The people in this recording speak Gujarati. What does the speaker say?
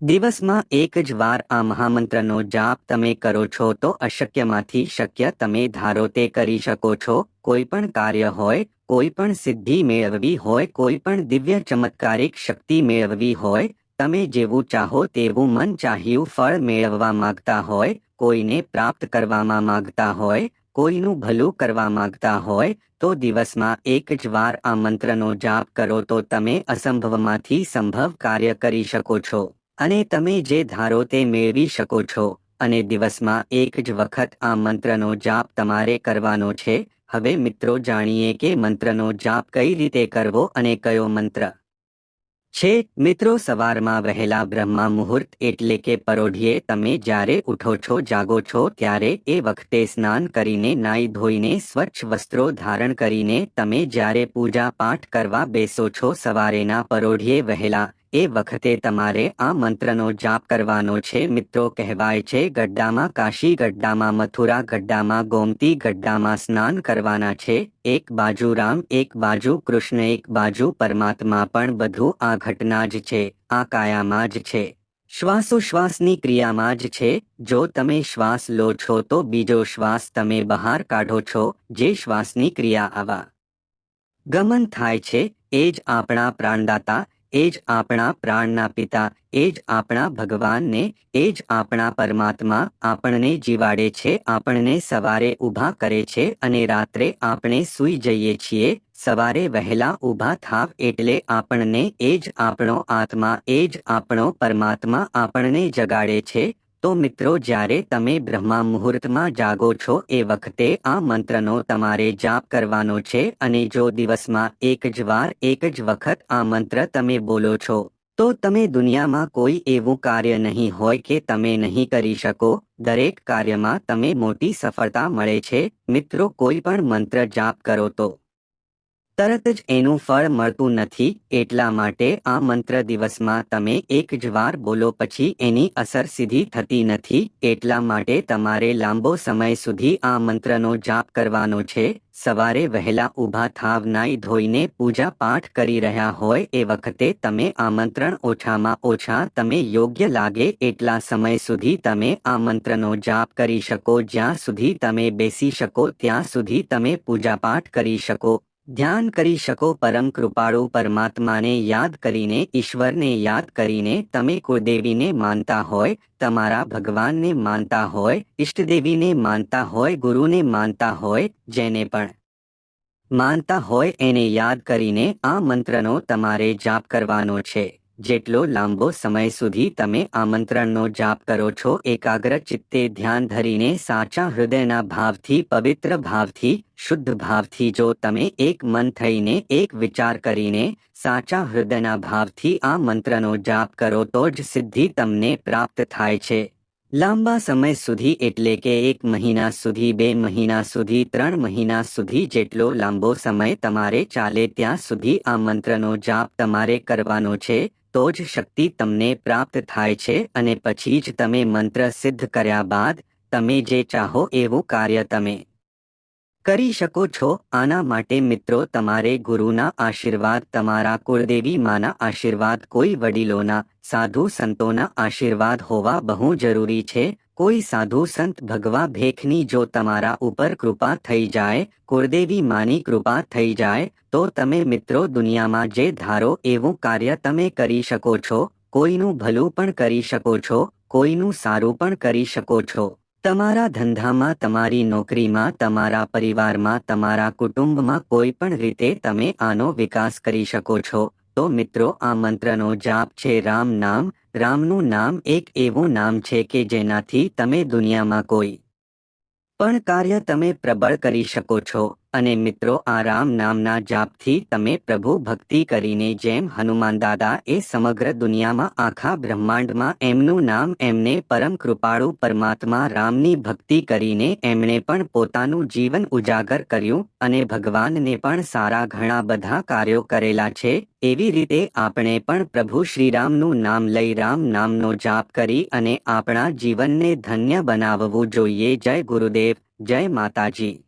દિવસમાં એક જ વાર આ મહામંત્રનો જાપ તમે કરો છો તો અશક્યમાંથી શક્ય તમે ધારો તે કરી શકો છો. કોઈ પણ કાર્ય હોય, કોઈ પણ સિદ્ધિ મેળવવી હોય, કોઈ પણ દિવ્ય ચમત્કારિક શક્તિ મેળવવી હોય, તમે જેવું ચાહો તેવું મન ચાહ્યું ફળ મેળવવા માંગતા હોય, કોઈને પ્રાપ્ત કરવામાં માંગતા હોય, કોઈનું ભલું કરવા માંગતા હોય, તો દિવસમાં એક જ વાર આ મંત્રનો જાપ કરો તો તમે અસંભવમાંથી સંભવ કાર્ય કરી શકો છો. અને તમે જે ધારો તે મેળવી શકો છો, અને દિવસમાં એક જ વખત આ મંત્રનો જાપ તમારે કરવાનો છે. હવે મિત્રો જાણીએ કે મંત્રનો જાપ કઈ રીતે કરવો અને કયો મંત્ર. છે, મિત્રો સવારમાં વહેલા બ્રહ્મા મુહૂર્ત એટલે કે પરોઢીએ તમે જ્યારે ઉઠો છો, જાગો છો, ત્યારે એ વખતે સ્નાન કરીને નાઈ ધોઈને સ્વચ્છ વસ્ત્રો ધારણ કરીને તમે જ્યારે પૂજા પાઠ કરવા બેસો છો, સવારેના પરોઢીએ વહેલા એ વખતે તમારે આ મંત્રનો જાપ કરવાનો છે. મિત્રો, કહેવાય છે, ગડ્ડામાં કાશી, ગડ્ડામાં મથુરા, ગડ્ડામાં ગોમતી, ગડ્ડામાં સ્નાન કરવાના છે. એક બાજુ રામ, એક બાજુ કૃષ્ણ, એક બાજુ પરમાત્મા પણ બધું આ ઘટના જ છે, આ કાયામાં જ છે. શ્વાસોશ્વાસની ક્રિયામાં જ છે. જો તમે શ્વાસ લો છો તો બીજો શ્વાસ તમે બહાર કાઢો છો, જે શ્વાસની ક્રિયા આવા. ગમન થાય છે. એ જ આપણા પ્રાણદાતા એ જ આપણા પ્રાણના પિતા, એ જ આપણા ભગવાનને, એ જ આપણા પરમાત્મા આપણને જીવાડે છે, આપણને સવારે ઊભા કરે છે અને રાત્રે આપણે સૂઈ જઈએ છીએ, સવારે વહેલા ઊભા થાવ એટલે આપણને એ જ આપણો આત્મા, એ જ આપણો પરમાત્મા આપણને જગાડે છે તો મિત્રો, જ્યારે તમે બ્રહ્મા મુહૂર્તમાં જાગો છો, એ વખતે આ મંત્રનો તમારે જાપ કરવાનો છે અને જો દિવસમાં એક જ વાર, એક જ વખત આ મંત્ર તમે બોલો છો, તો તમે દુનિયામાં કોઈ એવું કાર્ય નહીં હોય કે તમે નહીં કરી શકો. દરેક કાર્યમાં તમે મોટી સફળતા મળે છે. મિત્રો, કોઈ પણ મંત્ર જાપ કરો તો. તરત જ એનું ફળ મળતું નથી, એટલા માટે આ મંત્ર દિવસમાં તમે એક જ વાર બોલો પછી એની અસર સીધી થતી નથી, એટલા માટે તમારે લાંબો સમય સુધી આ મંત્રનો જાપ કરવાનો છે. સવારે વહેલા ઊભા થાવ નાઈ ધોઈને પૂજા પાઠ કરી રહ્યા હોય એ વખતે તમે આમંત્રણ ઓછામાં ઓછા તમે યોગ્ય લાગે એટલા સમય સુધી તમે આ મંત્રનો જાપ કરી શકો, જ્યાં સુધી તમે બેસી શકો, ત્યાં સુધી તમે પૂજા પાઠ કરી શકો. ધ્યાન કરી શકો પરમ કૃપાળુ પરમાત્માને યાદ કરીને, ઈશ્વરને યાદ કરીને, તમે કુળદેવીને માનતા હોય, તમારા ભગવાનને માનતા હોય, ઈષ્ટદેવીને માનતા હોય, ગુરુને માનતા હોય, જેને પણ માનતા હોય એને યાદ કરીને આ મંત્રનો તમારે જાપ કરવાનો છે. જેટલો લાંબો સમય સુધી તમે આમંત્રણનો જાપ કરો છો, એકાગ્ર ચિત્તે ધ્યાન ધરીને સાચા હૃદયના ભાવથી, પવિત્ર ભાવથી, શુદ્ધ ભાવથી જો તમે એક મન થઈને એક વિચાર કરીને સાચા હૃદયના ભાવથી આ મંત્રનો જાપ કરો તો જ સિદ્ધિ તમને પ્રાપ્ત થાય છે. લાંબા સમય સુધી એટલે કે એક મહિના સુધી, બે મહિના સુધી, ત્રણ મહિના સુધી જેટલો લાંબો સમય તમારે ચાલે ત્યાં સુધી આ મંત્રનો જાપ તમારે કરવાનો છે. તો જ શક્તિ તમને પ્રાપ્ત થાય છે અને પછી જ તમે મંત્ર સિદ્ધ કર્યા બાદ તમે જે ચાહો એવું કાર્ય તમે કરી શકો છો. આના માટે મિત્રો, તમારે ગુરુના આશીર્વાદ, તમારા કુળદેવી માના આશીર્વાદ, કોઈ વડીલોના, સાધુ સંતોના આશીર્વાદ હોવા બહુ જરૂરી છે. કોઈ સાધુ સંત ભગવા ભેખની જો તમારા ઉપર કૃપા થઈ જાય કુરદેવી માની કૃપા થઈ જાય, તો તમે મિત્રો દુનિયામાં જે ધારો એવું કાર્ય તમે કરી શકો છો, કોઈનું ભલું પણ કરી શકો છો, કોઈનું સારું પણ કરી શકો છો. તમારા ધંધામાં, તમારી નોકરીમાં, તમારા પરિવારમાં, તમારા કુટુંબમાં કોઈ પણ રીતે તમે આનો વિકાસ કરી શકો છો. તો મિત્રો, આ મંત્રનો જાપ છે રામ નામ રામનું નામ એક એવું નામ છે કે જેનાથી તમે દુનિયામાં કોઈ પણ કાર્ય તમે પ્રબળ કરી શકો છો. અને મિત્રો, આ રામ નામના જાપથી તમે પ્રભુ ભક્તિ કરીને જેમ હનુમાન દાદા એ સમગ્ર દુનિયામાં આખા બ્રહ્માંડમાં એમનું નામ એમને પરમ કૃપાળુ પરમાત્મા રામની ભક્તિ કરીને એમણે પણ પોતાનું જીવન ઉજાગર કર્યું અને ભગવાનને પણ સારા ઘણા બધા કાર્યો કરેલા છે. એવી રીતે આપણે પણ પ્રભુ શ્રીરામનું નામ લઈ રામ નામનો જાપ કરી અને આપણા જીવનને ધન્ય બનાવવું જોઈએ. જય ગુરુદેવ, જય માતાજી.